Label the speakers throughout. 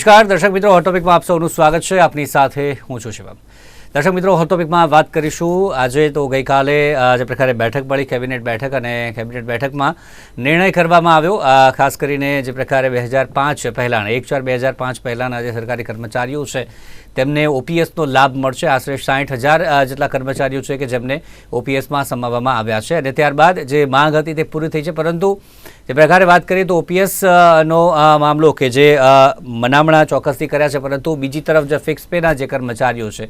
Speaker 1: નમસ્કાર. દર્શક મિત્રો હોટોપિકમાં આપ સૌનું સ્વાગત છે. આપની સાથે હું છું શિવમ. દર્શક મિત્રો હોટોપિકમાં વાત કરીશું. આજે તો ગઈકાલે જે પ્રકારે બેઠક મળી, કેબિનેટ બેઠક અને કેબિનેટ બેઠકમાં નિર્ણય કરવામાં આવ્યો. ખાસ કરીને જે પ્રકારે બે હજાર પાંચ પહેલાંના, એક ચાર બે હજાર પાંચ પહેલાંના જે સરકારી કર્મચારીઓ છે તેમને ઓપીએસનો લાભ મળશે. આશરે સાઠ હજાર જેટલા કર્મચારીઓ છે કે જેમને ઓપીએસમાં સમાવવામાં આવ્યા છે. અને ત્યારબાદ જે માંગ હતી તે પૂરી થઈ છે. પરંતુ જે પ્રકારે વાત કરીએ તો ઓપીએસ નો મામલો કે જે મનામણા ચોક્કસથી કર્યા છે. પરંતુ બીજી તરફ જે ફિક્સ પેના જે કર્મચારીઓ છે,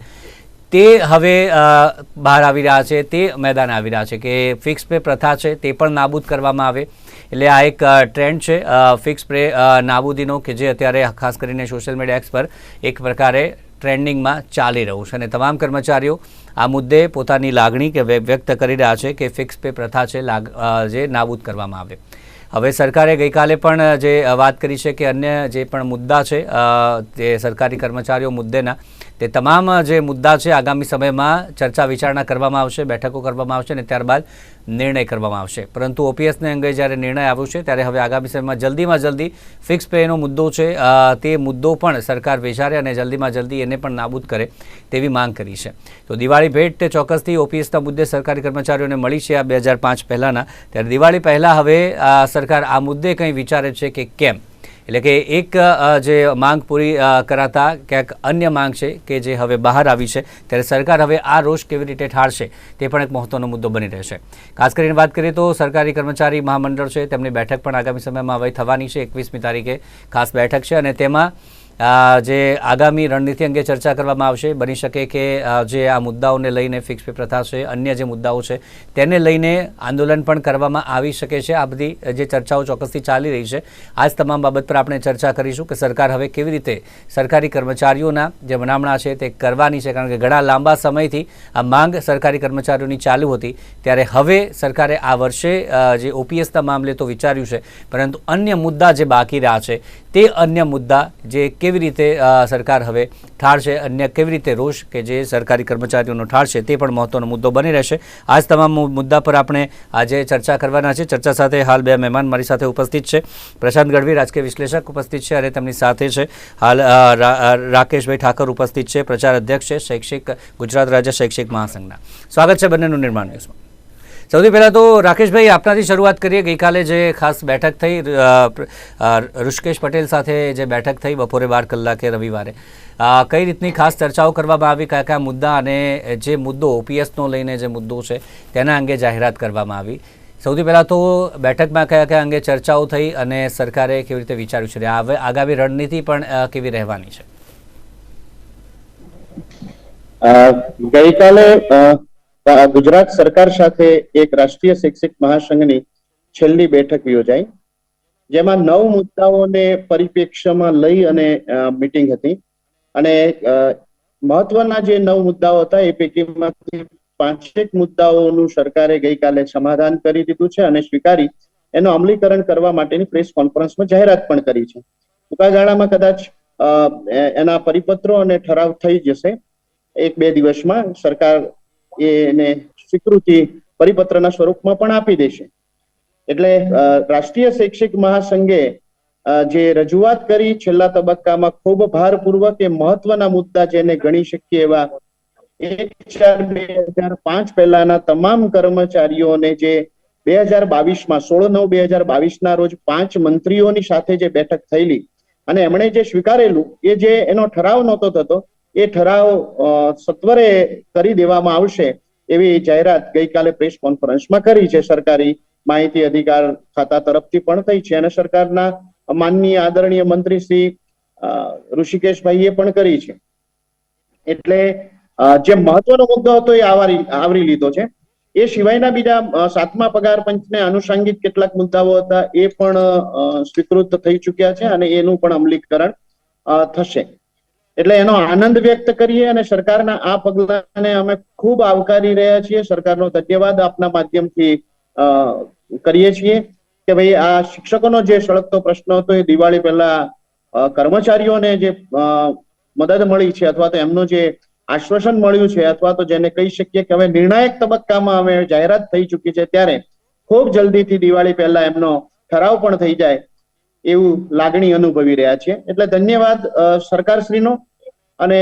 Speaker 1: તે હવે બહાર આવી રહ્યા છે. તે મેદાન આવી રહ્યા છે કે ફિક્સ પે પ્રથા છે તે પણ નાબૂદ કરવામાં આવે. એટલે આ એક ટ્રેન્ડ છે ફિક્સ પે નાબૂદીનો કે જે અત્યારે ખાસ કરીને સોશિયલ મીડિયા એક્સ પર એક પ્રકારે ટ્રેન્ડિંગમાં ચાલી રહ્યું છે અને તમામ કર્મચારીઓ આ મુદ્દે પોતાની લાગણી કે વ્યક્ત કરી રહ્યા છે કે ફિક્સ પે પ્રથા છે જે નાબૂદ કરવામાં આવે. હવે સરકારે ગઈકાલે પણ જે વાત કરી છે કે અન્ય જે પણ મુદ્દા છે તે સરકારી કર્મચારીઓ મુદ્દેના, તે તમામ જે મુદ્દા છે, આગામી સમયમાં ચર્ચા વિચારણા કરવામાં આવશે, બેઠકો કરવામાં આવશે અને ત્યારબાદ નિર્ણય કરવામાં આવશે. પરંતુ ઓપીએસને અંગે જ્યારે નિર્ણય આવ્યો છે, ત્યારે હવે આગામી સમયમાં જલ્દીમાં જલ્દી ફિક્સ પેનો મુદ્દો છે. તે મુદ્દો પણ સરકાર વિચારે અને જલ્દીમાં જલ્દી એને પણ નાબૂદ કરે તેવી માંગ કરી છે. તો દિવાળી ભેટ તે ચોક્કસથી ઓપીએસના મુદ્દે સરકારી કર્મચારીઓને મળી છે આ બે હજાર પાંચ પહેલાંના. ત્યારે દિવાળી પહેલાં હવે સરકાર આ મુદ્દે કંઈ વિચારે છે કે કેમ? એટલે કે એક જે માંગ પૂરી કરાતા ક્યાંક અન્ય માંગ છે કે જે હવે બહાર આવી છે, ત્યારે સરકાર હવે આ રોષ કેવી રીતે ઠારશે તે પણ એક મહત્વનો મુદ્દો બની રહેશે. ખાસ કરીને વાત કરીએ તો સરકારી કર્મચારી મહામંડળ છે, તેમની બેઠક પણ આગામી સમયમાં હવે થવાની છે, એકવીસમી તારીખે ખાસ બેઠક છે અને તેમાં જે આગામી રણનીતિ અંગે ચર્ચા કરવામાં આવશે, બની શકે કે જે આ મુદ્દાઓને લઈને ફિક્સ પે પ્રથા છે, અન્ય જે મુદ્દાઓ છે, તેને લઈને આંદોલન પણ કરવામાં આવી શકે છે. આ બધી જે ચર્ચાઓ ચોક્કસથી ચાલી રહી છે. આ જ તમામ બાબત પર આપણે ચર્ચા કરીશું કે સરકાર હવે કેવી રીતે સરકારી કર્મચારીઓના જે મનામણા છે તે કરવાની છે. કારણ કે ઘણા લાંબા સમયથી આ માંગ સરકારી કર્મચારીઓની ચાલુ હતી. ત્યારે હવે સરકારે આ વર્ષે જે ઓપીએસના મામલે તો વિચાર્યું છે, પરંતુ અન્ય મુદ્દા જે બાકી રહ્યા છે, તે અન્ય મુદ્દા જે કેવી રીતે સરકાર હવે ઠારશે અન્ય કેવી રીતે રોષ કે જે સરકારી કર્મચારીઓનો ઠારશે તે પણ મહત્વનો મુદ્દો બની રહેશે. આ જ તમામ મુદ્દા પર આપણે આજે ચર્ચા કરવાના છે. ચર્ચા સાથે હાલ બે મહેમાન મારી સાથે ઉપસ્થિત છે. પ્રશાંત ગઢવી, રાજકીય વિશ્લેષક, ઉપસ્થિત છે અને તેમની સાથે છે. હાલ રાકેશભાઈ ઠાકર ઉપસ્થિત છે. પ્રચાર અધ્યક્ષ છે. શૈક્ષિક ગુજરાત રાજ્ય શૈક્ષિક મહાસંઘના. સ્વાગત છે બંનેનું નિર્માણ ન્યૂઝમાં. સૌથી પહેલાં તો રાકેશભાઈ, આપનાથી શરૂઆત કરીએ. ગઈકાલે જે ખાસ બેઠક થઈ ઋષિકેશ પટેલ સાથે જે બેઠક થઈ બપોરે બાર કલાકે રવિવારે. કઈ રીતની ખાસ ચર્ચાઓ કરવામાં આવી? કયા કયા મુદ્દા અને જે મુદ્દો ઓપીએસનો લઈને જે મુદ્દો છે, તેના અંગે જાહેરાત કરવામાં આવી. સૌથી પહેલાં તો બેઠકમાં કયા કયા અંગે ચર્ચાઓ થઈ અને સરકારે કેવી રીતે વિચાર્યું છે? હવે આગામી રણનીતિ પણ કેવી રહેવાની છે?
Speaker 2: ગઈકાલે ગુજરાત સરકાર સાથે એક રાષ્ટ્રીય શૈક્ષિક મહાસંઘની છેલ્લી બેઠક યોજાઈ. જેમાં નવ મુદ્દાઓને પરિપ્રેક્ષ્યમાં લઈ અને મીટિંગ હતી. અને મહત્વના જે નવ મુદ્દાઓ હતા એ પૈકીમાંથી પાંચેક મુદ્દાઓનું સરકારે ગઈકાલે સમાધાન કરી દીધું છે અને સ્વીકારી એનું અમલીકરણ કરવા માટેની પ્રેસ કોન્ફરન્સમાં જાહેરાત પણ કરી છે. ટૂંકા ગાળામાં કદાચ એના પરિપત્રો અને ઠરાવ થઈ જશે. એક બે દિવસમાં સરકાર એને સ્વીકૃતિ પરિપત્રના સ્વરૂપમાં પણ આપી દેશે. એટલે રાષ્ટ્રીય શૈક્ષિક મહાસંઘે જે રજૂઆત કરી છેલ્લા તબક્કામાં ખૂબ ભારપૂર્વક એ મહત્વના મુદ્દા જેને ગણી શકીએ એવા એક ચાર બે હજાર પાંચ પહેલાના તમામ કર્મચારીઓને જે બે હજાર બાવીસમાં, સોળ નવ બે હજાર બાવીસના રોજ પાંચ મંત્રીઓની સાથે જે બેઠક થયેલી, અને એમણે જે સ્વીકારેલું, એ જે એનો ઠરાવ નહોતો થતો એ ઠરાવ સત્વરે કરી દેવામાં આવશે એવી જાહેરાત ગઈકાલે પ્રેસ કોન્ફરન્સમાં કરી છે. સરકારી માહિતી અધિકાર ખાતા તરફથી પણ થઈ છે અને સરકારના માનનીય આદરણીય મંત્રી શ્રી ઋષિકેશભાઈએ પણ કરી છે. એટલે જે મહત્વનો મુદ્દો હતો એ આવરી આવરી લીધો છે. એ સિવાયના બીજા સાતમા પગાર પંચને આનુષાંગિક કેટલાક મુદ્દાઓ હતા એ પણ સ્વીકૃત થઈ ચુક્યા છે અને એનું પણ અમલીકરણ થશે. એટલે એનો આનંદ વ્યક્ત કરીએ અને સરકારના આ પગલાને અમે ખૂબ આવકારી રહ્યા છીએ. સરકારનો ધન્યવાદ આપના માધ્યમથી કરીએ છીએ કે ભાઈ આ શિક્ષકોનો જે સળગતો પ્રશ્ન હતો એ દિવાળી પહેલા કર્મચારીઓને જે મદદ મળી છે અથવા તો એમનું જે આશ્વાસન મળ્યું છે અથવા તો જેને કહી શકીએ કે હવે નિર્ણાયક તબક્કામાં હવે જાહેરાત થઈ ચૂકી છે ત્યારે ખૂબ જલ્દીથી દિવાળી પહેલા એમનો ઠરાવ પણ થઈ જાય એવું લાગણી અનુભવી રહ્યા છીએ. એટલે ધન્યવાદ સરકારશ્રીનો. અને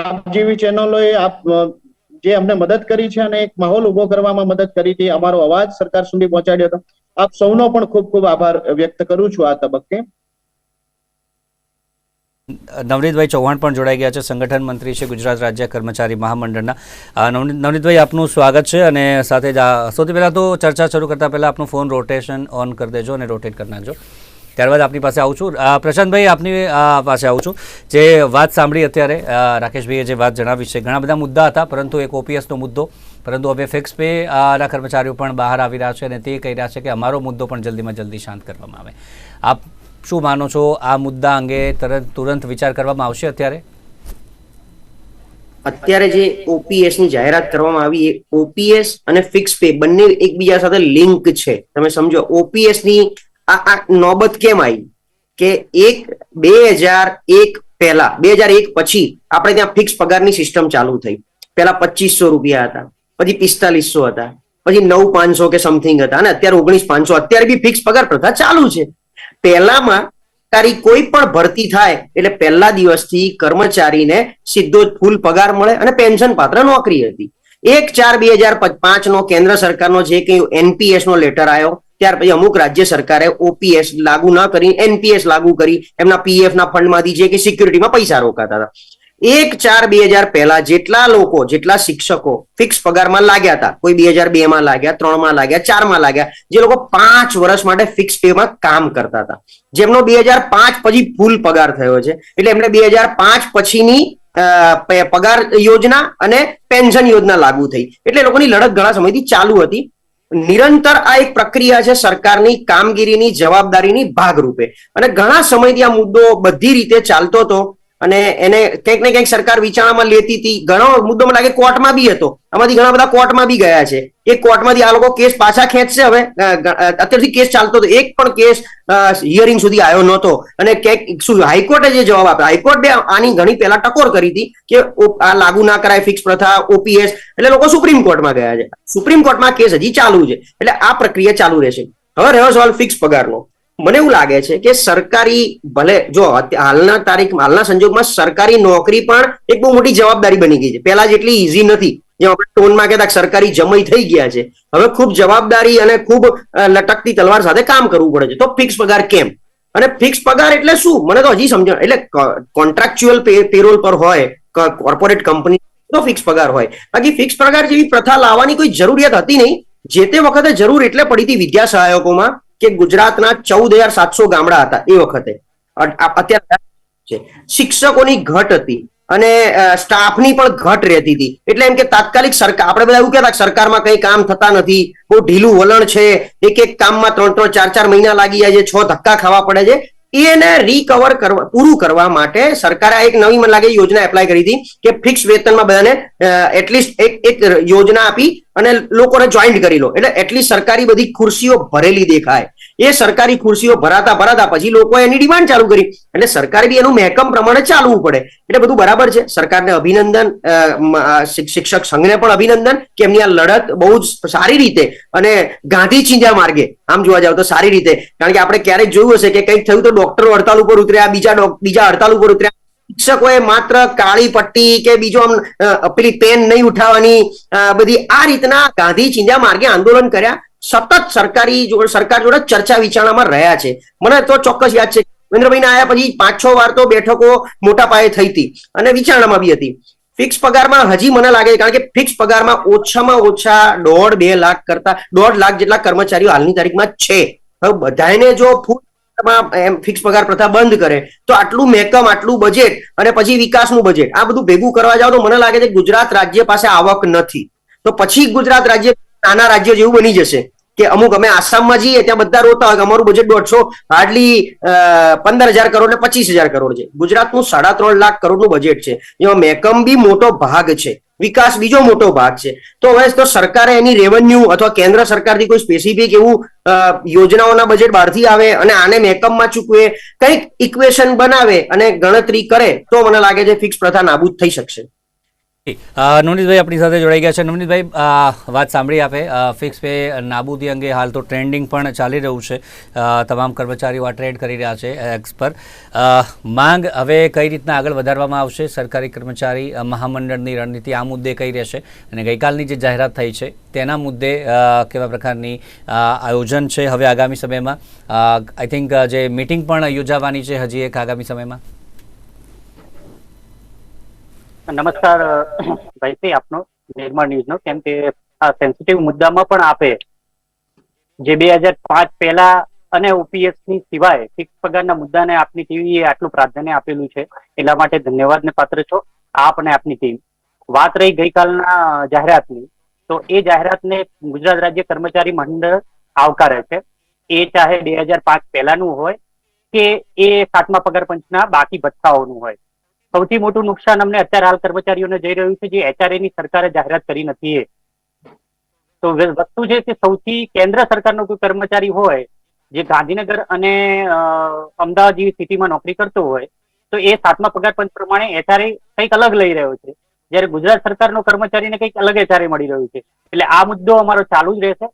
Speaker 2: આપ જેવી ચેનલોએ આપ જે અમને મદદ કરી છે અને એક માહોલ ઊભો કરવામાં મદદ કરી હતી, અમારો અવાજ સરકાર સુધી પહોંચાડ્યો હતો. આપ સૌનો પણ ખૂબ ખૂબ આભાર વ્યક્ત કરું છું આ તબક્કે.
Speaker 1: નવનીતભાઈ ચૌહાણ પણ જોડાઈ ગયા છે, સંગઠન મંત્રી છે, ગુજરાત રાજ્ય કર્મચારી મહામંડળના. નવનીતભાઈ, આપનું સ્વાગત છે અને સાથે જ સૌથી પહેલાં તો ચર્ચા શરૂ કરતા પહેલાં આપનું ફોન રોટેશન ઓન કરી દેજો અને રોટેટ કરી નાખજો. ત્યારબાદ આપની પાસે આવું છું. પ્રશાંતભાઈ, આપની પાસે આવું છું. જે વાત સાંભળી અત્યારે રાકેશભાઈએ જે વાત જણાવી છે, ઘણા બધા મુદ્દા હતા, પરંતુ એક ઓપીએસનો મુદ્દો. પરંતુ હવે ફિક્સ પે ના કર્મચારીઓ પણ બહાર આવી રહ્યા છે અને તે કહી રહ્યા છે કે અમારો મુદ્દો પણ જલ્દીમાં જલ્દી શાંત કરવામાં આવે. આપ શું માનો છો આ મુદ્દા અંગે તરત, તુરંત વિચાર કરવામાં આવશે અત્યારે?
Speaker 3: અત્યારે જે ઓપીએસની જાહેરાત કરવામાં આવી, એ ઓપીએસ અને ફિક્સ પે બંને એકબીજા સાથે લિંક છે. તમે સમજો ઓપીએસની આ આ નોબત કેમ આવી? કે એક, બે હજાર એક પહેલા, બે હજાર એક પછી આપણે ત્યાં ફિક્સ પગારની સિસ્ટમ ચાલુ થઈ. પહેલા પચીસો રૂપિયા હતા, પછી પિસ્તાલીસો હતા, પછી નવ પાંચસો કે સમથિંગ હતા, અને અત્યારે ઓગણીસ પાંચસો, અત્યારે બી ફિક્સ પગાર પ્રથા ચાલુ છે. પહેલામાં તારી કોઈ પણ ભરતી થાય, એટલે પહેલા દિવસથી કર્મચારીને સીધો જ ફૂલ પગાર મળે અને પેન્શન પાત્ર નોકરી હતી. એક ચાર બે હજાર પાંચ નો કેન્દ્ર સરકારનો જે કંઈ એનપીએસ નો લેટર આવ્યો ત્યાર પછી અમુક રાજ્ય સરકારે ઓપીએસ લાગુ ન કરી એનપીએસ લાગુ કરી, એમના પીએફ ના ફંડમાંથી જે કે સિક્યુરિટીમાં પૈસા રોકાતા હતા. એક ચાર બે હજાર પહેલા જેટલા લોકો, જેટલા શિક્ષકો ફિક્સ પગારમાં લાગ્યા હતા. કોઈ બે હજાર બે માં લાગ્યા, ત્રણમાં લાગ્યા, ચારમાં લાગ્યા, જે લોકો પાંચ વર્ષ માટે ફિક્સ પેમાં કામ કરતા હતા. જેમનો બે હજાર પાંચ પછી ફૂલ પગાર થયો છે. એટલે એમને બે હજાર પાંચ પછીની પગાર યોજના અને પેન્શન યોજના લાગુ થઈ. એટલે લોકોની લડત ઘણા સમયથી ચાલુ હતી. નિરંતર આ એક પ્રક્રિયા છે સરકારની કામગીરીની જવાબદારીની ભાગરૂપે. અને ઘણા સમયથી આ મુદ્દો બધી રીતે ચાલતો હતો. અને એને કંઈક ને કંઈક સરકાર વિચારણામાં લેતી હતી. ઘણો મુદ્દો મને લાગે કોર્ટમાં બી હતો. આમાંથી ઘણા બધા કોર્ટમાં બી ગયા છે. એ કોર્ટમાંથી આ લોકો કેસ પાછા ખેંચશે હવે. અત્યારથી કેસ ચાલતો હતો. એક પણ કેસ હિયરિંગ સુધી આવ્યો નહોતો. અને ક્યાંક શું, હાઈકોર્ટે જે જવાબ આપ્યો? હાઈકોર્ટે આની ઘણી પહેલા ટકોર કરી હતી કે આ લાગુ ના કરાય ફિક્સ પ્રથા ઓપીએસ એટલે લોકો સુપ્રીમ કોર્ટમાં ગયા છે. સુપ્રીમ કોર્ટમાં કેસ હજી ચાલુ છે. એટલે આ પ્રક્રિયા ચાલુ રહેશે. હવે રહ્યો સવાલ ફિક્સ પગારનો. મને એવું લાગે છે કે સરકારી ભલે, જો હાલના તારીખ હાલના સંજોગમાં સરકારી નોકરી પણ એક બહુ મોટી જવાબદારી બની ગઈ છે. પહેલા જેટલી ઈઝી નથી. જેમ આપણે ટોનમાં કહેતા સરકારી જમઈ થઈ ગયા છે. હવે ખૂબ જવાબદારી અને ખૂબ લટકતી તલવાર સાથે કામ કરવું પડે છે. તો ફિક્સ પગાર કેમ? અને ફિક્સ પગાર એટલે શું? મને તો હજી સમજણ, એટલે કોન્ટ્રાક્ચ્યુઅલ પેરોલ પર હોય કોર્પોરેટ કંપની તો ફિક્સ પગાર હોય. બાકી ફિક્સ પગાર જેવી પ્રથા લાવવાની કોઈ જરૂરિયાત હતી નહીં. જે તે વખતે જરૂર એટલે પડી હતી વિદ્યા સહાયકોમાં. કે ગુજરાતના ચૌદ હજાર સાતસો ગામડા હતા એ વખતે. અત્યારે શિક્ષકોની ઘટ હતી અને સ્ટાફની પણ ઘટ રહેતી હતી. એટલે એમ કે તાત્કાલિક સરકાર, આપણે બધા એવું કહેતા સરકારમાં કઈ કામ થતા નથી, બહુ ઢીલું વલણ છે એક એક કામમાં ત્રણ ત્રણ ચાર ચાર મહિના લાગી જાય છે, છ ધક્કા ખાવા પડે છે. એને રિકવર કરવા, પૂરું કરવા માટે સરકારે એક નવી મને લાગે યોજના એપ્લાય કરી હતી કે ફિક્સ વેતનમાં બધાને એટલીસ્ટ એક એક યોજના આપી અને લોકોને જોઈન્ટ કરી લો. એટલે એટલી સરકારી બધી ખુરશીઓ ભરેલી દેખાય. એ સરકારી ખુરશીઓ ભરાતા ભરાતા પછી લોકોએ એની ડિમાન્ડ ચાલુ કરી. એટલે સરકારે બી એનું મહેકમ પ્રમાણે ચાલવું પડે. એટલે બધું બરાબર છે. સરકારને અભિનંદન શિક્ષક સંઘને પણ અભિનંદન કે એમની આ લડત બહુ જ સારી રીતે અને ગાંધી ચિંજા માર્ગે આમ જોવા જાવ તો સારી રીતે. કારણ કે આપણે ક્યારેક જોયું હશે કે કંઈક થયું તો ડોક્ટરો હડતાલ ઉપર ઉતર્યા, બીજા બીજા હડતાલ ઉપર ઉતર્યા. શિક્ષકોએ માત્ર કાળી પટ્ટી કે બીજો આમ પેલી પેન નહીં ઉઠાવવાની બધી આ રીતના ગાંધી ચિંજા માર્ગે આંદોલન કર્યા. સતત સરકારી સરકાર જોડે ચર્ચા વિચારણામાં રહ્યા છે. મને તો ચોક્કસ યાદ છે મહેન્દ્રભાઈ આયા પછી પાંચ છ વાર તો બેઠકો મોટા પાયે થઈ હતી અને વિચારણામાં બી હતી. ફિક્સ પગારમાં હજી મને લાગે છે, કારણ કે ફિક્સ પગારમાં ઓછામાં ઓછા દોઢ બે લાખ કરતા દોઢ લાખ જેટલા કર્મચારીઓ હાલની તારીખમાં છે. હવે બધાને જો એમ ફિક્સ પગાર પ્રથા બંધ કરે, તો આટલું મહેકમ, આટલું બજેટ અને પછી વિકાસનું બજેટ આ બધું ભેગું કરવા જાવ તો મને લાગે છે ગુજરાત રાજ્ય પાસે આવક નથી. તો પછી ગુજરાત રાજ્ય નાના રાજ્ય જેવું બની જશે. કે અમુક અમે આસામમાં જઈએ, ત્યાં બધા રોતા હોય કે અમારું બજેટ દોઢસો, હાર્ડલી પંદર હજાર કરોડ ને પચીસ હજાર કરોડ છે. ગુજરાતનું સાડા ત્રણ લાખ કરોડનું બજેટ છે. એમાં મેકમ બી મોટો ભાગ છે. વિકાસ બીજો મોટો ભાગ છે. તો હવે તો સરકારે એની રેવન્યુ અથવા કેન્દ્ર સરકારથી કોઈ સ્પેસિફિક એવું યોજનાઓના બજેટ બહારથી આવે અને આને મેકમમાં ચૂકવે, કંઈક ઇક્વેશન બનાવે અને ગણતરી કરે, તો મને લાગે છે ફિક્સ પ્રથા નાબૂદ થઈ શકશે.
Speaker 1: નવનીતભાઈ આપણી સાથે જોડાઈ ગયા છે. નવનીતભાઈ વાત સાંભળી આપે. ફિક્સ પે નાબૂદી અંગે હાલ તો ટ્રેન્ડિંગ પણ ચાલી રહ્યું છે. તમામ કર્મચારીઓ આ ટ્રેડ કરી રહ્યા છે એક્સ પર. માંગ હવે કઈ રીતના આગળ વધારવામાં આવશે? સરકારી કર્મચારી મહામંડળની રણનીતિ આ મુદ્દે કઈ રહેશે? અને ગઈકાલની જે જાહેરાત થઈ છે, તેના મુદ્દે કેવા પ્રકારની આયોજન છે હવે આગામી સમયમાં? આઈ થિંક જે મિટિંગ પણ યોજાવાની છે હજી એક આગામી સમયમાં?
Speaker 4: નમસ્કાર ભાઈશ્રી આપનો નિર્માણ ન્યૂઝનો. કેમ કે આ સેન્સિટિવ મુદ્દામાં પણ આપે. જે બે હજાર પાંચ પહેલા અને ઓપીએસની સિવાય ફિક્સ પગારના મુદ્દાને આપની ટીવીએ આટલું પ્રાધાન્ય આપેલું છે. એટલા માટે ધન્યવાદને પાત્ર છો, આપ અને આપની ટીમ. વાત રહી ગઈકાલના જાહેરાતની, તો એ જાહેરાતને ગુજરાત રાજ્ય કર્મચારી મંડળ આવકારે છે. એ ચાહે બે હજાર પાંચ પહેલાનું હોય કે એ સાતમા પગાર પંચના બાકી ભથ્થાઓનું હોય. સૌથી મોટું નુકસાન અમને અત્યારે હાલ કર્મચારીઓને જઈ રહ્યું છે, જે એચઆરએ ની સરકારે જાહેરાત કરી નથી તો વસ્તુ છે કે સૌથી કેન્દ્ર સરકારનો કોઈ કર્મચારી હોય, જે ગાંધીનગર અને અમદાવાદ જેવી સિટીમાં નોકરી કરતો હોય, તો એ સાતમા પગાર પંચ પ્રમાણે એચઆરએ કંઈક અલગ લઈ રહ્યો છે. જયારે ગુજરાત સરકારનો કર્મચારીને કંઈક અલગ એચઆરએ મળી રહ્યું છે. એટલે આ મુદ્દો અમારો ચાલુ જ રહેશે.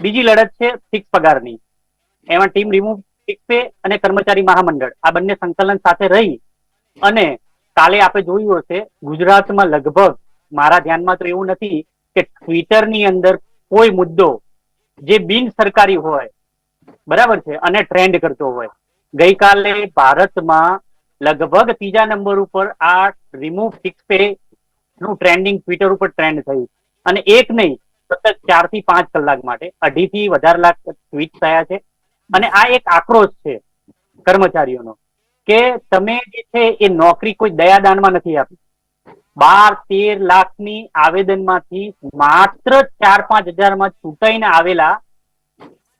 Speaker 4: બીજી લડત છે ફિક્સ પગારની. એમાં ટીમ રિમૂવ ફિક્સ અને કર્મચારી મહામંડળ. આ બંને સંકલન સાથે રહી અને કાલે આપણે જોયું હશે, ગુજરાતમાં લગભગ મારા ધ્યાનમાં તો એવું નથી કે ટ્વિટરની અંદર કોઈ મુદ્દો જે બિન સરકારી હોય, બરાબર છે, અને ટ્રેન્ડ કરતો હોય. ગઈકાલે ભારતમાં લગભગ ત્રીજા નંબર ઉપર આ રિમૂવ સિક્સ પે નું ટ્રેન્ડિંગ ટ્વિટર ઉપર ટ્રેન્ડ થયું. અને એક નહીં, સતત ચારથી પાંચ કલાક માટે અઢી થી વધારે લાખ ટ્વીટ થયા છે. અને આ એક આક્રોશ છે કર્મચારીઓનો. કે તમે જે છે એ નોકરી કોઈ દયાદાનમાં નથી આપી. બાર, તેર લાખની આવેદનમાંથી માત્ર ચાર, પાંચ હજારમાં ચૂંટાઈને આવેલા,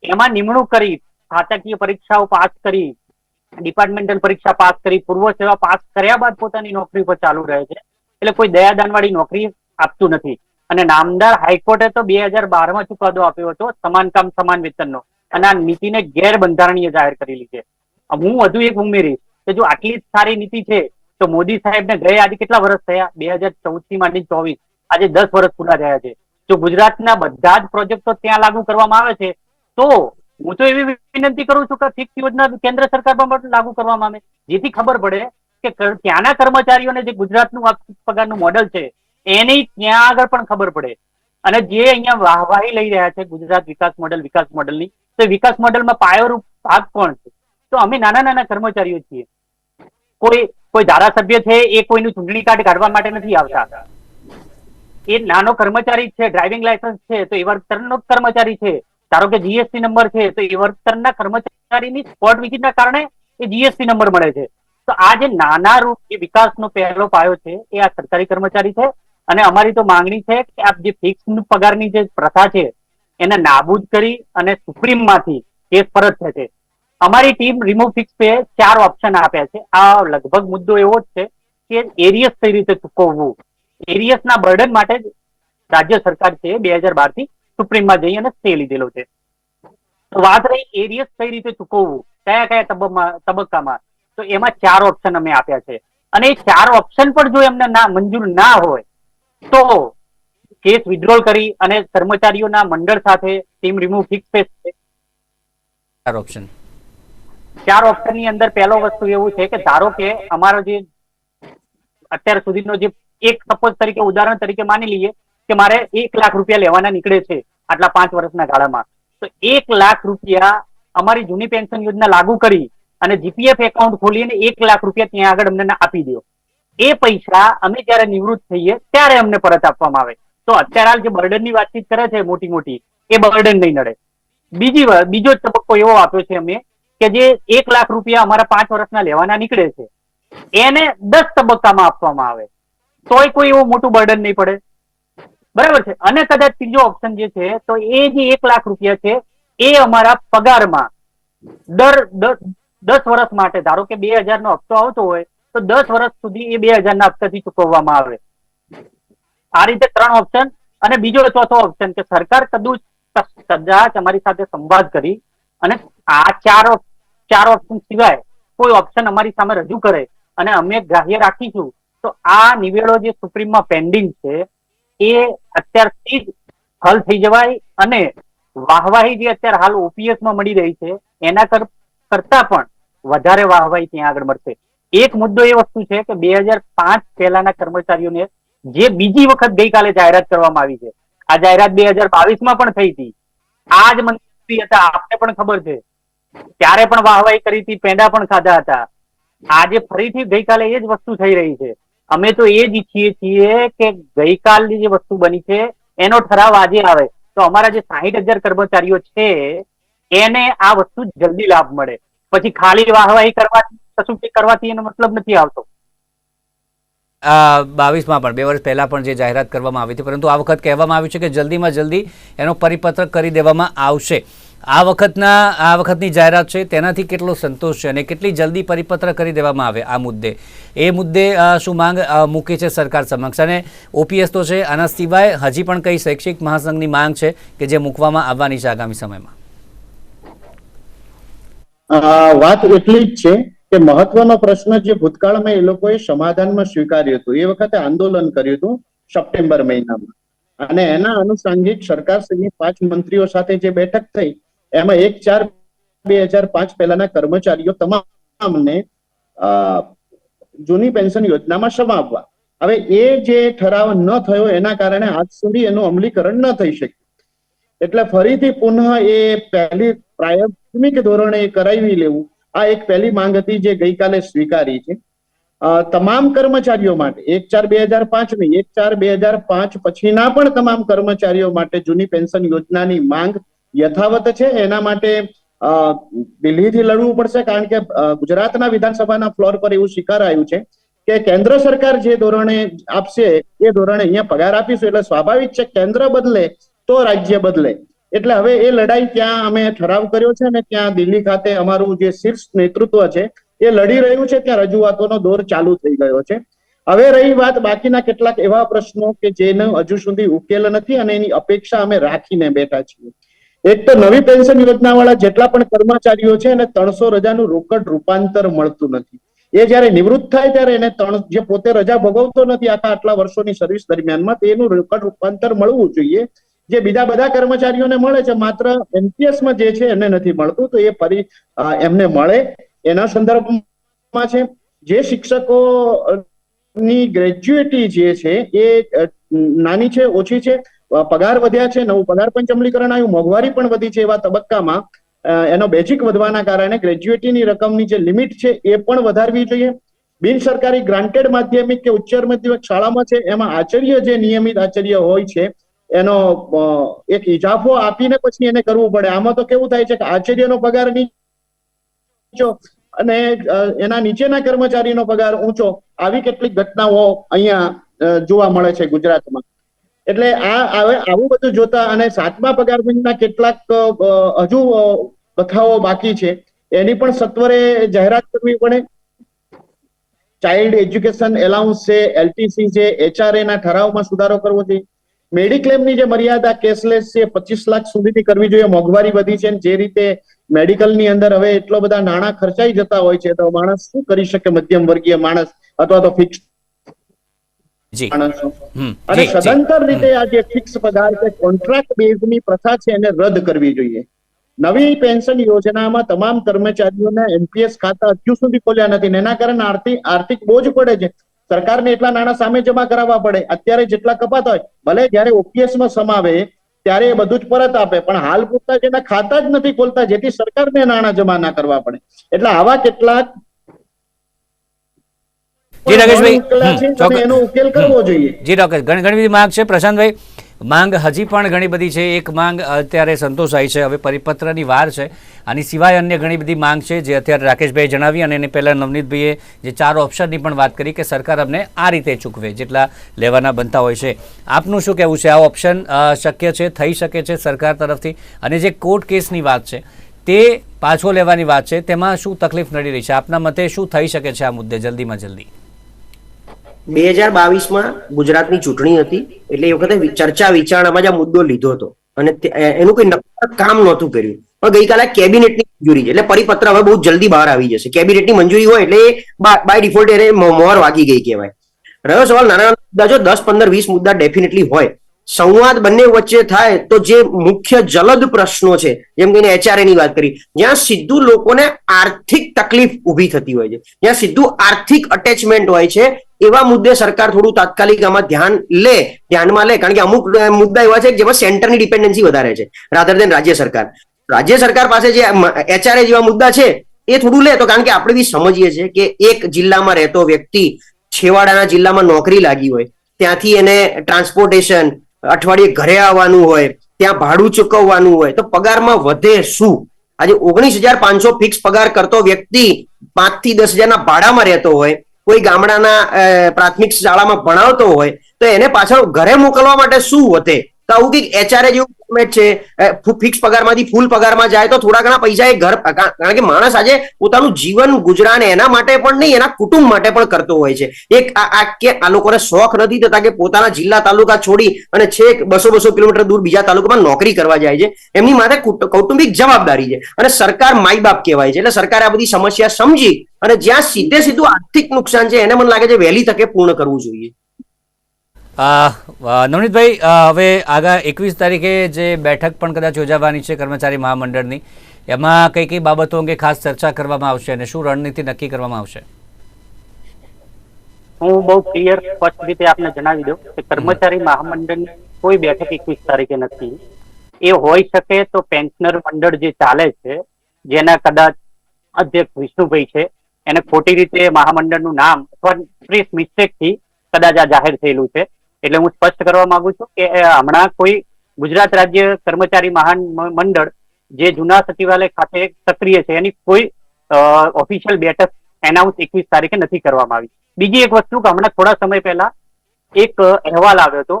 Speaker 4: એમાં નિમણૂક કરી ખાતાકીય પરીક્ષાઓ પાસ કરી, ડિપાર્ટમેન્ટલ પરીક્ષા પાસ કરી, પૂર્વ સેવા પાસ કર્યા બાદ પોતાની નોકરી પર ચાલુ રહે છે. એટલે કોઈ દયાદાન વાળી નોકરી આપતું નથી. અને નામદાર હાઈકોર્ટે તો બે હજાર બારમાં ચુકાદો આપ્યો હતો, સમાન કામ, સમાન વેતનનો. અને આ નીતિને ગેરબંધારણીય જાહેર કરેલી છે. હું વધુ એક ઉમેરીશ. કે જો આટલી જ સારી નીતિ છે, તો મોદી સાહેબને ગયે આજે કેટલા વર્ષ થયા? બે હજાર ચૌદથી માંડી ચોવીસ. આજે દસ વર્ષ પૂરા થયા છે. જો ગુજરાતના બધા જ પ્રોજેક્ટો ત્યાં લાગુ કરવામાં આવે છે, તો હું તો એવી વિનંતી કરું છું કે ફિક્સ યોજના કેન્દ્ર સરકારમાં પણ લાગુ કરવામાં આવે. જેથી ખબર પડે કે ત્યાંના કર્મચારીઓને જે ગુજરાતનું પગારનું મોડલ છે, એની ત્યાં આગળ પણ ખબર પડે. અને જે અહીંયા વાહવાહી લઈ રહ્યા છે ગુજરાત વિકાસ મોડલ વિકાસ મોડલની તો વિકાસ મોડલમાં પાયોરૂપ ભાગ કોણ છે? તો અમે નાના નાના કર્મચારીઓ છીએ. કોઈ કોઈ ધારાસભ્ય છે, એ કોઈનું ચૂંટણી કાર્ડ કાઢવા માટે નથી આવતા. એ નાનો કર્મચારી છે ડ્રાઇવિંગ લાયસન્સ છે, તો એ વર્તનનો કર્મચારી છે. ધારો કે જીએસટી નંબર છે, તો એ વર્તનના કર્મચારીની સ્પોટ વિઝિટના કારણે એ જીએસટી નંબર મળે છે. તો આ જે નાના રૂપ, જે વિકાસનો પહેલો પાયો છે, એ આ સરકારી કર્મચારી છે. અને અમારી તો માંગણી છે કે આ જે ફિક્સ પગારની જે પ્રથા છે, એને નાબૂદ કરી અને સુપ્રીમમાંથી કેસ પરત થશે અમારી ટીમ રિમૂવ ફિક્સ પે ચાર ઓપ્શન આપ્યા છે. આ લગભગ મુદ્દો એવો જ છે કે એરિયસ કઈ રીતે ચૂકવવું? એરિયસ ના બર્ડન માટે રાજ્ય સરકાર છે બે હજાર બારથી સુપ્રીમમાં જઈ અને સ્ટે લીધેલો છે. વાત રહી એરિયસ કઈ રીતે ચૂકવવું? કયા કયા તબક્કામાં તો એમાં ચાર ઓપ્શન અમે આપ્યા છે. અને એ ચાર ઓપ્શન પણ જો એમને ના, મંજૂર ના હોય, તો કેસ વિડ્રોલ કરી અને કર્મચારીઓના મંડળ સાથે ટીમ રિમૂવ ફિક્સ પે
Speaker 1: ચાર ઓપ્શન
Speaker 4: ચાર ઓપ્શનની અંદર પહેલો વસ્તુ એવું છે કે ધારો કે અમારો જે અત્યાર સુધીનો જે એક સપોઝ તરીકે, ઉદાહરણ તરીકે માની લઈએ કે મારે એક લાખ રૂપિયા લેવાના નીકળે છે આટલા પાંચ વર્ષના ગાળામાં. તો એક લાખ રૂપિયા અમારી જૂની પેન્શન યોજના લાગુ કરી અને જીપીએફ એકાઉન્ટ ખોલીને એક લાખ રૂપિયા ત્યાં આગળ અમને આપી દો. એ પૈસા અમે જ્યારે નિવૃત્ત થઈએ ત્યારે અમને પરત આપવામાં આવે. તો અત્યારે હાલ જે બર્ડનની વાતચીત કરે છે મોટી મોટી, એ બર્ડન નહીં નડે. બીજી બીજો તબક્કો એવો આપ્યો છે અમે કે જે એક લાખ રૂપિયા અમારા પાંચ વર્ષના લેવાના નીકળે છે, એને દસ તબક્કામાં આપવામાં આવે. તોય કોઈ એવું મોટું બર્ડન નહીં પડે. બરાબર છે? અને કદાચ ત્રીજો ઓપ્શન જે છે, તો એ જે એક લાખ રૂપિયા છે, એ અમારા પગારમાં દર દસ વર્ષ માટે, ધારો કે બે હજાર નો હપ્તો આવતો હોય, તો દસ વર્ષ સુધી એ બે હજાર ના હપ્તાથી ચૂકવવામાં આવે. આ રીતે ત્રણ ઓપ્શન અને બીજો ચોથો ઓપ્શન કે સરકાર કદું સજા અમારી સાથે સંવાદ કરી અને આ ચાર ચાર ઓપ્શન સિવાય કોઈ ઓપ્શન અમારી સામે રજૂ કરે અને અમે ગ્રાહ્ય રાખીશું, તો આ નિવેડો જે સુપ્રીમમાં પેન્ડિંગ છે, એ અત્યારથી જ હલ થઈ જવાય અને વાહવાહી જે અત્યારે હાલ ઓપીએસમાં મળી રહી છે, એના કરતા પણ વધારે વાહવાહી ત્યાં આગળ મળશે. એક મુદ્દો એ વસ્તુ છે કે બે હજાર પાંચ પહેલાના કર્મચારીઓને જે બીજી વખત ગઈકાલે જાહેરાત કરવામાં આવી છે, આ જાહેરાત બે હજાર બાવીસમાં પણ થઈ હતી. આ જ મંત્રી હતા, આપને પણ ખબર છે. ત્યારે પણ વાહવાહી કરી હતી, પેંડા પણ ખાધા હતા. આજે ફરીથી ગઈકાલે એ જ વસ્તુ થઈ રહી છે. અમે તો એ જ ઈચ્છીએ છીએ કે ગઈકાલની જે વસ્તુ બની છે, એનો ઠરાવ આજે આવે. તો અમારા જે સાહીઠ હજાર કર્મચારીઓ છે, એને આ વસ્તુ જલ્દી લાભ મળે. પછી ખાલી વાહવાહી કરવાથી કશું કરવાથી એનો મતલબ નથી આવતો.
Speaker 1: બાવીસમાં પણ, બે વર્ષ પહેલાં પણ જે જાહેરાત કરવામાં આવી હતી, પરંતુ આ વખત કહેવામાં આવ્યું છે કે જલ્દીમાં જલ્દી એનો પરિપત્ર કરી દેવામાં આવશે. આ વખતના, આ વખતની જાહેરાત છે, તેનાથી કેટલો સંતોષ છે અને કેટલી જલ્દી પરિપત્ર કરી દેવામાં આવે આ મુદ્દે? એ મુદ્દે શું માંગ મૂકી છે સરકાર સમક્ષ? અને ઓપીએસ તો છે, આના સિવાય હજી પણ કઈ શૈક્ષિક મહાસંઘની માંગ છે કે જે મૂકવામાં આવવાની છે આગામી સમયમાં?
Speaker 2: વાત એટલી જ છે કે મહત્વનો પ્રશ્ન જે ભૂતકાળમાં એ લોકોએ સમાધાનમાં સ્વીકાર્યું હતું, એ વખતે આંદોલન કર્યું હતું સપ્ટેમ્બર મહિનામાં. અને એના અનુસાંગિક સરકારશ્રીની પાંચ મંત્રીઓ સાથે જે બેઠક થઈ એમાં એક, ચાર, બે હજાર પાંચ પહેલાના કર્મચારીઓ તમામને જૂની પેન્શન યોજનામાં સમાવવા. હવે એ જે ઠરાવ ન થયો એના કારણે આજ સુધી એનું અમલીકરણ ન થઈ શક્યું. એટલે ફરીથી પુનઃ એ પહેલી પ્રાથમિક ધોરણે કરાવી લેવું. આ એક પહેલી માંગ હતી જે ગઈકાલે સ્વીકારી છે. તમામ કર્મચારીઓ માટે, એક, ચાર, બે હજાર પાંચ નહીં, એક, ચાર, બે હજાર પાંચ પછીના પણ તમામ કર્મચારીઓ માટે જૂની પેન્શન યોજનાની માંગ યથાવત છે. એના માટે દિલ્હીથી લડવું પડશે કારણ કે ગુજરાતના વિધાનસભાના ફ્લોર પર એવું સ્વીકારાયું છે કે કેન્દ્ર સરકાર જે ધોરણે આપશે, એ ધોરણે અહીંયા પગાર આપીશું. એટલે સ્વાભાવિક છે કેન્દ્ર બદલે તો રાજ્ય બદલે. એટલે હવે એ લડાઈ ત્યાં અમે ઠરાવ કર્યો છે અને ત્યાં દિલ્હી ખાતે અમારું જે શીર્ષ નેતૃત્વ છે, એ લડી રહ્યું છે. ત્યાં રજૂઆતોનો દોર ચાલુ થઈ ગયો છે. હવે રહી વાત બાકીના કેટલાક એવા પ્રશ્નો કે જેનો હજુ સુધી ઉકેલ નથી અને એની અપેક્ષા અમે રાખીને બેઠા છીએ. એક તો નવી પેન્શન યોજના વાળા જેટલા પણ કર્મચારીઓ છે એને ત્રણસો રજાનું રોકડ રૂપાંતર મળતું નથી. એ જયારે નિવૃત્ત થાય ત્યારે એને ત્રણ, જે પોતે રજા ભોગવતો નથી આખા આટલા વર્ષોની સર્વિસ દરમિયાનમાં, તો એનું રોકડ રૂપાંતર મળવું જોઈએ. જે બીજા બધા કર્મચારીઓને મળે છે, માત્ર એમપીએસમાં જે છે એને નથી મળતું, તો એ ફરી એમને મળે. એના સંદર્ભમાં છે, જે શિક્ષકો ની ગ્રેજ્યુએટી જે છે, એ નાની છે, ઓછી છે પગાર વધ્યા છે, નવું પગાર પંચ અમલીકરણ આવ્યું, મોંઘવારી પણ વધી છે એવા તબક્કામાં એનો બેઝિક વધવાના કારણે ગ્રેજ્યુએટીની રકમની જે લિમિટ છે એ પણ વધારવી જોઈએ. બિન સરકારી ગ્રાન્ટેડ માધ્યમિક કે ઉચ્ચતર માધ્યમિક શાળામાં છે, એમાં આચાર્ય જે નિયમિત આચાર્ય હોય છે, એનો એક ઇજાફો આપીને પછી એને કરવું પડે. આમાં તો કેવું થાય છે કે આચાર્યનો પગાર નીચો અને એના નીચેના કર્મચારીનો પગાર ઊંચો, આવી કેટલીક ઘટનાઓ અહીંયા જોવા મળે છે ગુજરાતમાં. એટલે આ હવે આવું બધું જોતા અને સાતમા પગાર કેટલાક હજુ કથાઓ બાકી છે. એની પણ સત્વરે જાહેરાત કરવી પડે. ચાઇલ્ડ એજ્યુકેશન એલાઉન્સ છે, એલટીસી છે, એચઆરએ ના ઠરાવમાં સુધારો કરવો જોઈએ મેડિક્લેમની જે મર્યાદા કેશલેસ છે, પચીસ લાખ સુધીની કરવી જોઈએ, મોંઘવારી વધી છે જે રીતે મેડિકલની અંદર હવે એટલો બધા નાણાં ખર્ચાઈ જતા હોય છે, તો માણસ શું કરી શકે મધ્યમ વર્ગીય માણસ? અથવા તો ફિક્સ અને સદંતર રીતે આ જે ફિક્સ પગાર કે કોન્ટ્રાક્ટ બેઝની પ્રથા છે એને રદ કરવી જોઈએ. નવી પેન્શન યોજનામાં તમામ કર્મચારીઓના એનપીએસ ખાતા હજુ સુધી ખોલ્યા નથી. એના કારણે આર્થિક આર્થિક બોજ પડે છે. સરકારને એટલા નાણાં સામે જમા કરાવવા પડે. અત્યારે જેટલા કપાત હોય ભલે જ્યારે ઓપીએસમાં સમાવે ત્યારે એ બધું જ પરત આપે. પણ હાલ પૂરતા જેના ખાતા જ નથી ખોલતા જેથી સરકારને નાણાં જમા ના કરવા પડે. એટલે આવા કેટલાક
Speaker 1: જી રાકેશભાઈ.
Speaker 2: એનો ઉકેલ કરવો જોઈએ.
Speaker 1: જી રાકેશ ઘણી ઘણી બધી માંગ છે. પ્રશાંતભાઈ માંગ હજી પણ ઘણી બધી છે. એક માંગ અત્યારે સંતોષાઈ છે. હવે પરિપત્રની વાર છે. આની સિવાય અન્ય ઘણી બધી માંગ છે જે અત્યારે રાકેશભાઈ જણાવી અને એને પહેલાં નવનીતભાઈએ જે ચાર ઓપ્શનની પણ વાત કરી કે સરકાર અમને આ રીતે ચૂકવે જેટલા લેવાના બનતા હોય છે. આપનું શું કહેવું છે? આ ઓપ્શન શક્ય છે? થઈ શકે છે સરકાર તરફથી? અને જે કોર્ટ કેસની વાત છે તે પાછો લેવાની વાત છે. તેમાં શું તકલીફ નડી રહી છે? આપના મતે શું થઈ શકે છે આ મુદ્દે? જલ્દીમાં જલ્દી.
Speaker 3: બે હજાર બાવીસમાં ગુજરાતની ચૂંટણી હતી એટલે એ વખતે ચર્ચા વિચારણામાં જ આ મુદ્દો લીધો હતો. અને એનું કોઈ નક્કર કામ નહોતું કર્યું. પણ ગઈકાલે કેબિનેટની મંજૂરી છે. એટલે પરિપત્ર હવે બહુ જલ્દી બહાર આવી જશે. કેબિનેટની મંજૂરી હોય એટલે બાય ડિફોલ્ટ એને મોહર વાગી ગઈ કહેવાય. રહ્યો સવાલ નાના મુદ્દા જો દસ પંદર વીસ મુદ્દા ડેફિનેટલી હોય. સંવાદ બંને વચ્ચે થાય તો જે મુખ્ય જલદ પ્રશ્નો છે, જેમ કે એચઆરએ ની વાત કરી, જ્યાં સીધું લોકોને આર્થિક તકલીફ ઊભી થતી હોય છે. જ્યાં સીધું આર્થિક અટેચમેન્ટ હોય છે એવા મુદ્દે સરકાર થોડું તાત્કાલિક આમાં ધ્યાન લે, ધ્યાનમાં લે, કારણ કે અમુક મુદ્દા એવા છે કે જેમાં સેન્ટરની ડિપેન્ડન્સી વધારે છે રાધર દેન રાજ્ય સરકાર. રાજ્ય સરકાર પાસે જે એચઆરએ જેવા મુદ્દા છે, એ થોડું લે તો કારણ કે આપણે બી સમજીએ છીએ કે એક જિલ્લામાં રહેતો વ્યક્તિ છેવાડાના જિલ્લામાં નોકરી લાગી હોય, ત્યાંથી એને ટ્રાન્સપોર્ટેશન, અઠવાડિયે ઘરે આવવાનું હોય, ત્યાં ભાડું ચૂકવવાનું હોય, તો પગારમાં વધે શું? આજે ઓગણીસ હજાર પાંચસો ફિક્સ પગાર કરતો વ્યક્તિ પાંચથી દસ હજારના ભાડામાં રહેતો હોય કોઈ ગામડાના પ્રાથમિક શાળામાં ભણાવતો હોય તો એને પાછળ ઘરે મોકલવા માટે શું વધે તો આવું કંઈક એચઆરએ જેવું ફોર્મેટ છે. ફિક્સ પગારમાંથી ફૂલ પગારમાં જાય તો થોડા ઘણા પૈસા એ ઘર કારણ કે માણસ આજે પોતાનું જીવન ગુજરાન એના માટે પણ નહીં, એના કુટુંબ માટે પણ કરતો હોય છે. એક આ કે, આ લોકોને શોખ નથી થતા કે પોતાના જિલ્લા તાલુકા છોડી અને છેક બસો બસો કિલોમીટર દૂર બીજા તાલુકામાં નોકરી કરવા જાય છે. એમની માથે કૌટુંબિક જવાબદારી છે. અને સરકાર માઈ બાપ કહેવાય છે. એટલે સરકારે આ બધી સમસ્યા સમજી અને જ્યાં સીધે સીધું આર્થિક નુકસાન છે, એને મને લાગે છે વહેલી તકે પૂર્ણ કરવું જોઈએ.
Speaker 1: નવનીતભાઈ હવે આગા એકવીસ તારીખે જે બેઠક પણ કદાચ યોજાવાની છે કર્મચારી મહામંડળની, એમાં કઈ કઈ બાબતો અંગે ખાસ ચર્ચા કરવામાં આવશે અને શું રણનીતિ નક્કી કરવામાં આવશે?
Speaker 4: હું બહુ ક્લિયર સ્પષ્ટ રીતે આપને જણાવી દઉં કે કર્મચારી મહામંડળની કોઈ બેઠક એકવીસ તારીખે નથી. એ હોઈ શકે તો પેન્શનર મંડળ જે ચાલે છે, જેના કદાચ અધ્યક્ષ વિષ્ણુભાઈ છે, એને ખોટી રીતે મહામંડળનું નામ અથવા પ્રેસ મિસ્ટેકથી કદાચ આ જાહેર થયેલું છે. એટલે હું સ્પષ્ટ કરવા માંગુ છું કે હમણાં કોઈ ગુજરાત રાજ્ય કર્મચારી મહાન મંડળ જે જૂના સચિવાલય ખાતે સક્રિય છે, એની કોઈ ઓફિશિયલ બેઠક એનાઉન્સ એકવીસ તારીખે નથી કરવામાં આવી. બીજી એક વસ્તુ કે હમણાં થોડા સમય પહેલા એક અહેવાલ આવ્યો હતો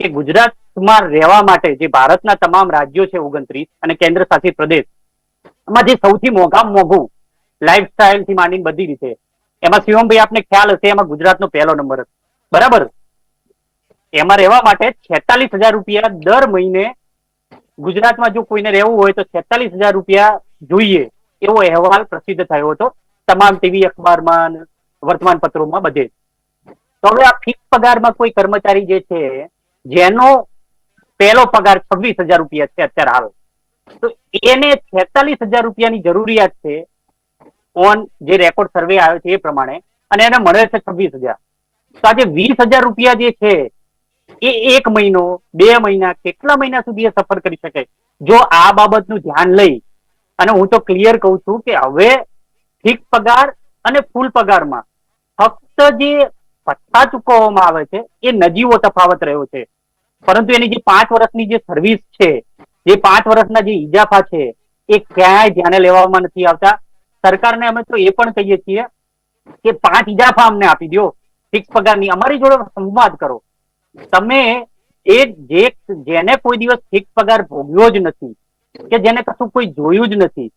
Speaker 4: કે ગુજરાતમાં રહેવા માટે જે ભારતના તમામ રાજ્યો છે ઓગણત્રીસ અને કેન્દ્ર શાસિત પ્રદેશ, એમાં જે સૌથી મોંઘામાં મોંઘું લાઈફસ્ટાઈલથી માંડીને બધી રીતે, એમાં શિવમભાઈ આપને ખ્યાલ હશે, એમાં ગુજરાતનો પહેલો નંબર હતો. બરાબર? એમાં રહેવા માટે છેતાલીસ હજાર રૂપિયા દર મહિને ગુજરાતમાં જો કોઈને રહેવું હોય તો છેતાલીસ હજાર રૂપિયા જોઈએ એવો અહેવાલ પ્રસિદ્ધ થયો હતો તમામ ટીવી અખબારમાં વર્તમાન પત્રોમાં બધે તો હવે આ ફિક્સ પગારમાં કોઈ કર્મચારી જે છે, જેનો પહેલો પગાર છવ્વીસ હજાર રૂપિયા છે, અત્યારે હાલ. તો એને છેતાલીસ હજાર રૂપિયાની જરૂરિયાત છે ઓન જે રેકોર્ડ સર્વે આવ્યો છે એ પ્રમાણે અને એને મળે છે છવ્વીસ હજાર. તો આજે વીસ હજાર રૂપિયા જે છે એ એક મહિનો, બે મહિના, કેટલા મહિના સુધી એ સફર કરી શકે? જો આ બાબતનું ધ્યાન લઈ, અને હું તો ક્લિયર કહું છું કે હવે ઠીક પગાર અને ફૂલ પગારમાં ફક્ત જે પત્તા ચૂકવવામાં આવે છે, એ નજીવો તફાવત રહ્યો છે. પરંતુ એની જે પાંચ વર્ષની જે સર્વિસ છે, જે પાંચ વર્ષના જે ઇજાફા છે, એ ક્યાંય ધ્યાને લેવામાં નથી આવતા. સરકારને અમે તો એ પણ કહીએ છીએ કે પાંચ ઇજાફા અમને આપી દો ફિક્સ પગારની અમારી જોડે સંવાદ કરો. તમે એ જે જેને કોઈ દિવસ ફિક્સ પગાર ભોગ્યો જ નથી, કે જેને કશું કોઈ જોયું જ નથી,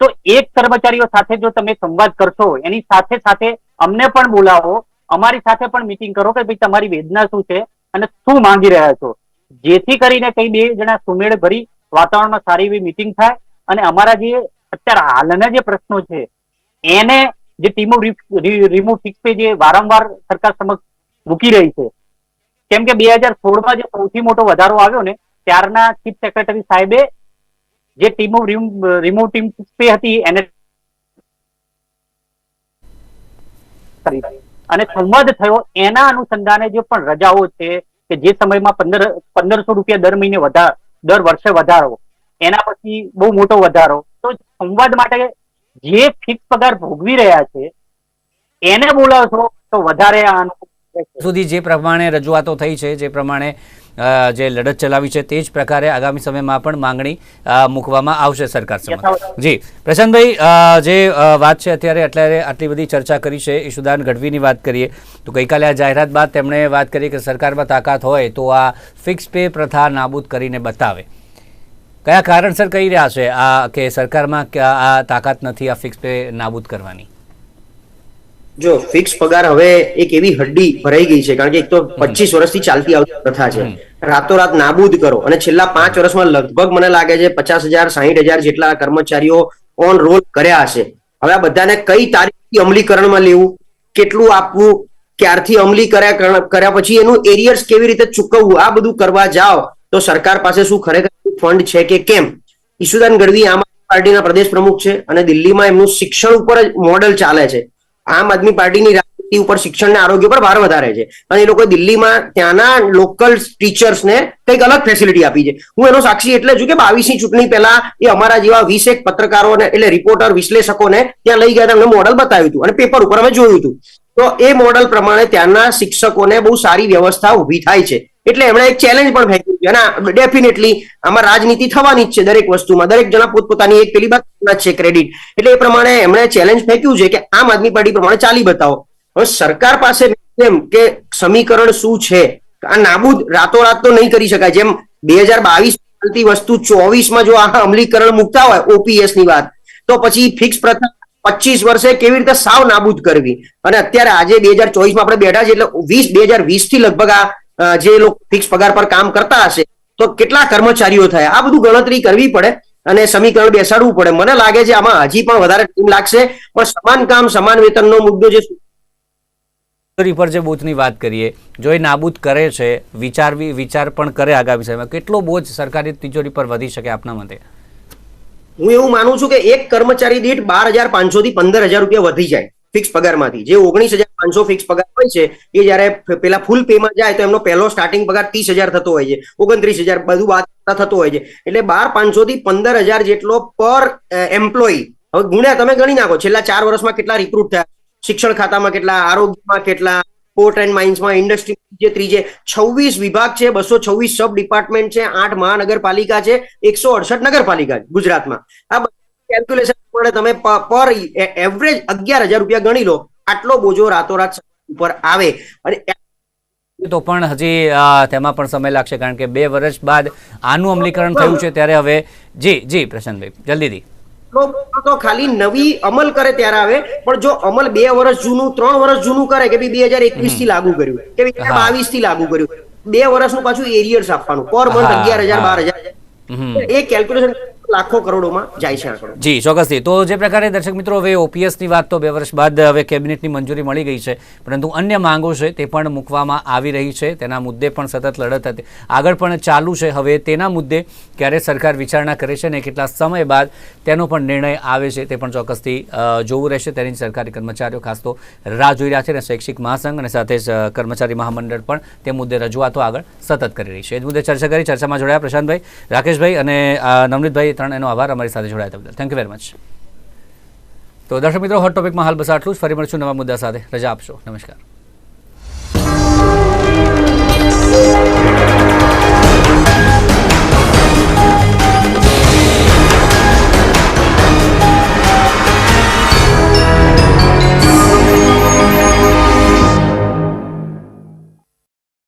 Speaker 4: તો એક કર્મચારીઓ સાથે જો તમે સંવાદ કરશો, એની સાથે સાથે અમને પણ બોલાવો, અમારી સાથે પણ મીટિંગ કરો કે ભાઈ તમારી વેદના શું છે અને શું માંગી રહ્યા છો. જેથી કરીને કઈ બે જણા સુમેળ ભરી વાતાવરણમાં સારી એવી મીટિંગ થાય અને અમારા જે અત્યારે હાલના જે પ્રશ્નો છે, એને જે ટીમો રિમૂવ ફિક્સ જે વારંવાર સરકાર સમક્ષ મૂકી રહી છે કેમ કે બે હજાર સોળમાં જે સૌથી મોટો વધારો આવ્યો ને, ત્યારના ચીફ સેક્રેટરી સાહેબે જે ટીમો રિમૂવ ટીમ હતી, એને અને સંવાદ થયો એના અનુસંધાને જે પણ રજાઓ છે, કે જે સમયમાં પંદર, પંદરસો રૂપિયા દર મહિને વધાર, દર વર્ષે વધારો, એના પછી બહુ મોટો વધારો તો સંવાદ માટે જે ફિક્સ પગાર ભોગવી રહ્યા છે, એને બોલાવશો તો વધારે આ અનુકૂળ રહેશે.
Speaker 1: સુધી જે પ્રમાણે રજૂઆતો થઈ છે જે પ્રમાણે જે લડત ચલાવી છે તે જ પ્રકારે આગામી સમયમાં પણ માંગણી મૂકવામાં આવશે સરકાર સમક્ષ. જી. પ્રશાંતભાઈ જે વાત છે અત્યારે અત્યારે આટલી બધી ચર્ચા કરી છે ઈશુદાન ગઢવીની વાત કરીએ તો ગઈકાલે આ જાહેરાત બાદ તેમણે વાત કરી કે સરકારમાં તાકાત હોય તો આ ફિક્સ પે પ્રથા નાબૂદ કરીને બતાવે. કયા કારણસર કહી રહ્યા છે આ કે સરકારમાં આ તાકાત નથી આ ફિક્સ પે નાબૂદ કરવાની?
Speaker 3: જો ફિક્સ પગાર હવે એક એવી હડ્ડી ભરાઈ ગઈ છે કારણ કે એક તો પચીસ વર્ષથી ચાલતી આવતી પ્રથા છે. રાતોરાત નાબૂદ કરો અને છેલ્લા પાંચ વર્ષમાં લગભગ મને લાગે છે પચાસ હજાર સાહીઠ હજાર જેટલા કર્મચારીઓ ઓન રોલ કર્યા હશે. હવે આ બધાને કઈ તારીખથી અમલીકરણમાં લેવું? કેટલું આપવું? ક્યારથી અમલી કર્યા કર્યા પછી એનું એરિયર્સ કેવી રીતે ચૂકવવું? આ બધું કરવા જાઓ. તો સરકાર પાસે શું ખરેખર ફંડ છે કે કેમ? ઈશુદાન ગઢવી આમ પાર્ટીના પ્રદેશ પ્રમુખ છે અને દિલ્હીમાં એમનું શિક્ષણ ઉપર જ મોડલ ચાલે છે. આમ આદમી પાર્ટીની રાજનીતિ ઉપર શિક્ષણ અને આરોગ્ય પર ભાર વધારે છે. અને એ લોકો દિલ્હીમાં ત્યાંના લોકલ ટીચર્સને કંઈક અલગ ફેસિલિટી આપી છે. હું એનો સાક્ષી એટલે છું કે બાવીસની ચૂંટણી પહેલા એ અમારા જેવા વીસેક પત્રકારોને એટલે રિપોર્ટર વિશ્લેષકોને ત્યાં લઈ ગયા એમને મોડલ બતાવ્યું હતું. અને પેપર ઉપર અમે જોયું હતું. તો એ મોડલ પ્રમાણે ત્યાંના શિક્ષકોને બહુ સારી વ્યવસ્થા ઊભી થાય છે. એટલે એમણે એક ચેલેન્જ પણ ફેંકી છે અને ડેફિનેટલી આમાં રાજનીતિ થવાની જ છે દરેક વસ્તુમાં. દરેક જણા પોતપોતાની એક પેલી બાત છે ક્રેડિટ એટલે એ પ્રમાણે એમણે ચેલેન્જ ફેંક્યું છે કે આમ આદમી પાર્ટી પ્રમાણે ચાલી બતાવો. હવે સરકાર પાસે એમ કે સમીકરણ શું છે? આ નાબૂદ રાતોરાત તો નહીં કરી શકાય. જેમ બે હજાર બાવીસ ચાલતી વસ્તુ ચોવીસમાં જો આ અમલીકરણ મૂકતા હોય ઓપીએસની વાત, તો પછી ફિક્સ પ્રથા પચીસ વર્ષે કેવી રીતે સાવ નાબૂદ કરવી? અને અત્યારે આજે બે હજાર ચોવીસમાં આપણે બેઠા છે એટલે વીસ, બે હજાર વીસથી લગભગ આ જે લોકો ફિક્સ પગાર પર કામ કરતા હશે તો કેટલા કર્મચારીઓ થયા? આ બધું ગણતરી કરવી પડે અને સમીકરણ બેસાડવું પડે. મને લાગે છે આમાં હજી પણ વધારે ટીમ લાગશે પણ સમાન કામ સમાન વેતનનો મુદ્દો જે
Speaker 1: પર જે બૂથની વાત કરીએ જો એ નાબૂદ કરે છે વિચારવી વિચાર પણ કરે આગામી સમયમાં કેટલો બોજ સરકારી તિજોરી પર વધી શકે આપના મતે?
Speaker 3: હું એવું માનું છું કે એક કર્મચારી દીઠ બાર હજાર પાંચસો થી પંદર હજાર રૂપિયા વધી જાય. ફિક્સ પગારમાંથી. જે ઓગણીસ હજાર પાંચસો ફિક્સ પગાર હોય છે, એ જયારે પેલા ફૂલ પેમાં જાય તો એમનો પહેલો સ્ટાર્ટિંગ પગાર ત્રીસ હજાર થતો હોય છે, ઓગણત્રીસ હજાર બધું વાત થતો હોય છે. એટલે બાર પાંચસો થી પંદર હજાર જેટલો પર એમ્પ્લોય હવે ગુણ્યા તમે ગણી નાખો, છેલ્લા ચાર વર્ષમાં કેટલા રિક્રુટ થયા? શિક્ષણ ખાતામાં કેટલા, આરોગ્યમાં કેટલા પોર્ટ એન્ડ માઇન્સમાં ઇન્ડસ્ટ્રી જે ત્રીજે. છવ્વીસ વિભાગ છે, બસો છવ્વીસ સબ ડિપાર્ટમેન્ટ છે, આઠ મહાનગરપાલિકા છે, એકસો અડસઠ નગરપાલિકા ગુજરાતમાં. આ કેલ્ક્યુલેશન પ્રમાણે તમે પર એવરેજ અગિયાર હજાર રૂપિયા ગણી લો આટલો બોજો રાતોરાત ઉપર આવે. અને
Speaker 1: તો પણ હજી તેમાં પણ સમય લાગશે કારણ કે બે વર્ષ બાદ આનું અમલીકરણ થયું છે ત્યારે હવે જી જી પ્રશાંતભાઈ જલ્દીથી.
Speaker 3: તો ખાલી નવી અમલ કરે ત્યારે આવે પણ જો અમલ બે વર્ષ જૂનું ત્રણ વર્ષ જૂનું કરે કે બે હજાર એકવીસથી લાગુ કર્યું કે બાવીસથી લાગુ કર્યું બે વર્ષનું પાછું એરિયર્સ આપવાનું પર મંથ અગિયાર હજાર બાર હજાર. એ કેલ્ક્યુલેશન લાખો કરોડોમાં જાય છે
Speaker 1: જી, ચોક્કસથી. તો જે પ્રકારે દર્શક મિત્રો, હવે ઓપીએસની વાત તો બે વર્ષ બાદ હવે કેબિનેટની મંજૂરી મળી ગઈ છે. પરંતુ અન્ય માંગો છે તે પણ મૂકવામાં આવી રહી છે. તેના મુદ્દે પણ સતત લડત હતી. આગળ પણ ચાલુ છે. હવે તેના મુદ્દે ક્યારે સરકાર વિચારણા કરે છે ને કેટલા સમય બાદ તેનો પણ નિર્ણય આવે છે તે પણ ચોક્કસથી જોવું રહેશે. તેની સરકારી કર્મચારીઓ ખાસ તો રાહ જોઈ રહ્યા છે અને શૈક્ષિક મહાસંઘ અને સાથે જ કર્મચારી મહામંડળ પણ તે મુદ્દે રજૂઆતો આગળ સતત કરી રહી છે. એ મુદ્દે ચર્ચા કરી. ચર્ચામાં જોડાયા પ્રશાંતભાઈ, રાકેશભાઈ અને નવનીતભાઈ. ત્રણ એનો આભાર અમારી સાથે જોડાયા બદલ. થેન્ક યુ વેરી મચ તો દર્શક મિત્રો હોટ ટોપિકમાં હાલ બસ આટલું જ. ફરી મળશું નવા મુદ્દા સાથે. રજા આપશો. નમસ્કાર.